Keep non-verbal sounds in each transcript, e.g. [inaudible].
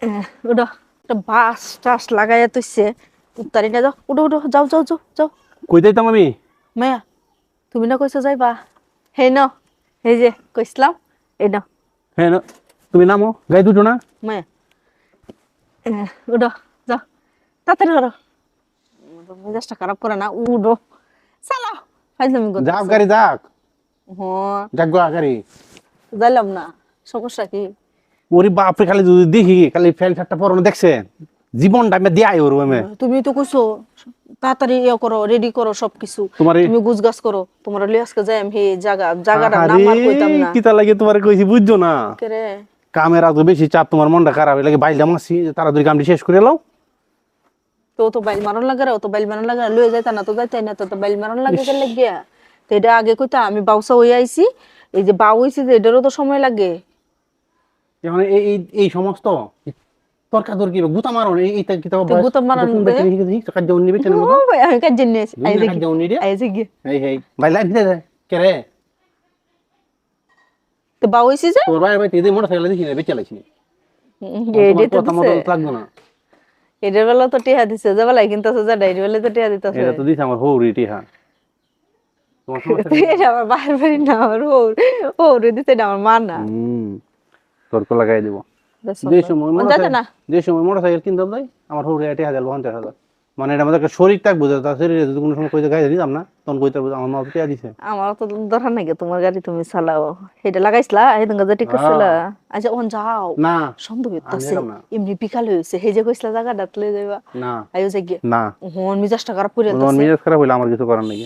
আহ, উঠো একটা বাস টাস লাগাইয়া তুইছে উত্তারি না যাও উঠো উঠো যাও যাও যাও যাও। কই যাইতাম আমি? মায়া তুমি না কইছো যাইবা। হে ন যে কইছিলাম এই ন। না, তুমি নামো গাই দুটো না? মায়া আহ, উঠো যাও তাড়াতাড়ি করো মেজাজটা খারাপ করে না উঠো চালাও ফাইজলামি করতে যাক গাড়ি যাক। হ্যাঁ। যাক গাড়ি। যাইলাম না সমস্যা কি? ওরে বাপরে খালি যদি দেখি খালি ফ্যান শার্টটা পরনে দেখছে জীবনটা আমি দিয়ে ওর আমি। তুমি তো কইছো তাড়াতাড়ি ইয়ে করো রেডি করো সবকিছু। তুমি গুছগাছ করো তোমার লিয়ে আজকে যাই আমি জায়গা জায়গাটা নাম আর কইতাম না। কিতা লাগে তোমার কইছি বুঝছ না? কে রে? কামের এত বেশি চাপ তোমার মনটা খারাপ লাগে বাইলে মাসি তাড়াতাড়ি কামটি শেষ করে লাও। তো তো বাইল মারন লাগে রে তো বাইল মারন লাগে লয়ে যাইতা না তো যাইতাই না তো তো বাইল মারন লাগে কে লাগিয়া। তো এটা আগে কইতা আমি বাউসা হই আইছি এই যে বাউ হইছি যে এটারও তো সময় লাগে। এখন এই এই এই সমস্ত তর্কা তর্কি গুতা মারো এই এইটা কিতা তো গুতা মারন কাজ যাও নিবে কেন আমি কাজ জেনে কাজ এই দিতে দে কে রে? তো বাউ হইছি যে তোর ভাই ভাই বেচে লাগছি এডে তো দিছে। লাগবে না। এডের বেলা তো টিহা দিছে যে বেলা কিন্তু যা ডাইরি বেলা তো টিহা দিতেছে। এটা তো দিছে আমার তোমার সমস্যা [laughs] এটা আমার বাইরে না আমার ওর ওর দিতে না আমার মা না তর্ক লাগাই দিব। যে সময় না মোটরসাইকেল যে সময় মোটরসাইকেল কিনতাম তাই আমার হৌরি এটি হাজার পঞ্চাশ হাজার। মানে এটা আমাদের শরীর থাকব যে তার শরীরে যদি কোনো সময় কইতে গাইতে দিতাম না তখন কইতে আমার মা তো দিছে? আমার তো দরকার নাই তোমার গাড়ি তুমি চালাও। এটা লাগাইছিলা? এই তোমার গাড়ি ঠিক আছে আচ্ছা ওন যাও। না। সন্দেহ হইতাছে। এমনি বিকাল হইছে। হে যে কইছিলা জায়গাটা লই যাইবা। না। আইও যাই গিয়ে। না। হন মিজাজটা খারাপ করে মন মেজাজ খারাপ হইলে আমার কিছু করার নাই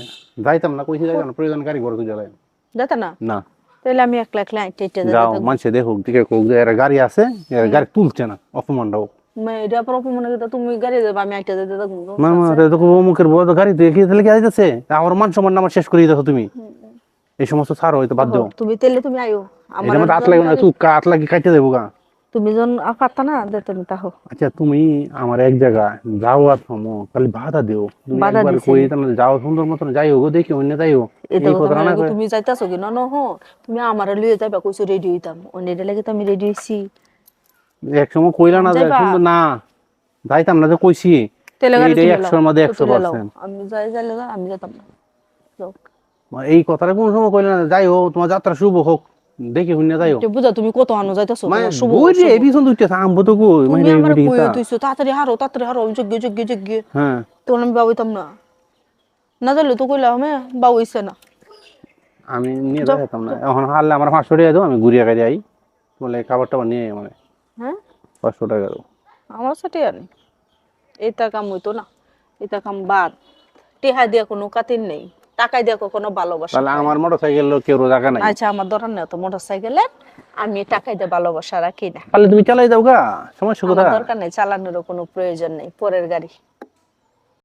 যাইতাম না কইছি যাইতাম প্রয়োজন গাড়ি ঘর খুঁজে লাই যাতে না না। তাহলে আমি একলা একলা আইতে যাও মানুষে দেখুক দিকে কোক যে এরা গাড়ি আছে এরা গাড়ি তুলছে না অপমান হোক এটা পর মনে করতে তুমি গাড়ি যাবা আমি একটা যেতে থাকব না না রে তো অমুকের বড় গাড়ি তুই কি তাহলে কি আইতাছে? আমার মান সম্মান আমার শেষ করে দিতেছো তুমি। এই সমস্ত ছাড় হইতো বাধ্য। তুমি তেলে তুমি আইও। আমার হাত লাগে না তুই হাত লাগি কাটতে দেবো গা? তুমি যখন পারতা না দে তুমি তাহো। আচ্ছা তুমি আমার এক জায়গা যাও আর থামো খালি বাধা দিও। তুমি একবার। কই তাহলে যাও সুন্দর মতন যাইও গো দেখি অন্য যাইও এই কথা না তুমি যাইতাছো কি? না ন হো তুমি আমার লিয়ে যাইবা কইছো রেডি হইতাম। অন্য এটা লাগে তো আমি রেডি হইছি। এক সময় কইলা না যায় সুন্দর না যাইতাম না যে কইছি। এইটাই একশোর মধ্যে একশো। পার্সেন্ট। আমি যাই যাইলে যা, আমি যেতাম না। এই কথাটা কোন সময় কইলা না যাই হোক তোমার যাত্রা শুভ হোক। দেখি শুনে যাইও। বুঝা তুমি কত আনো যাইতাছো? মানে দুইটা আম্ব তো মানে আমার কই তুইছো তাড়াতাড়ি হারো তাড়াতাড়ি হারো যোগ্য যোগ্য যোগ্য হ্যাঁ। আমি বাবুইতাম না। না জানলে তো কইলাম হ্যাঁ বাবু হইছে না। আমি নিয়ে যাইতাম না। এখন হারলে আমার পাঁচশো টাকা দাও আমি ঘুরিয়ে গাড়ি আই। বলে খাবার টাবার নিয়ে মানে হ্যাঁ? পাঁচশো টাকা দাও। আমার সাথে আর এটা কাম হইতো না। এটা কাম বাদ। টেহা দিয়া কোনো কাতির নেই। টাকাই দিয়া কোনো ভালোবাসা তাহলে আমার মোটর সাইকেল কেউ রাখা নাই? আচ্ছা আমার দরকার নেই তো মোটর সাইকেলের আমি টাকাই দিয়ে ভালোবাসা রাখি না। তাহলে তুমি চালাই দাও গা সমস্যা কোথায়? দরকার নেই চালানোরও কোনো প্রয়োজন নেই পরের গাড়ি।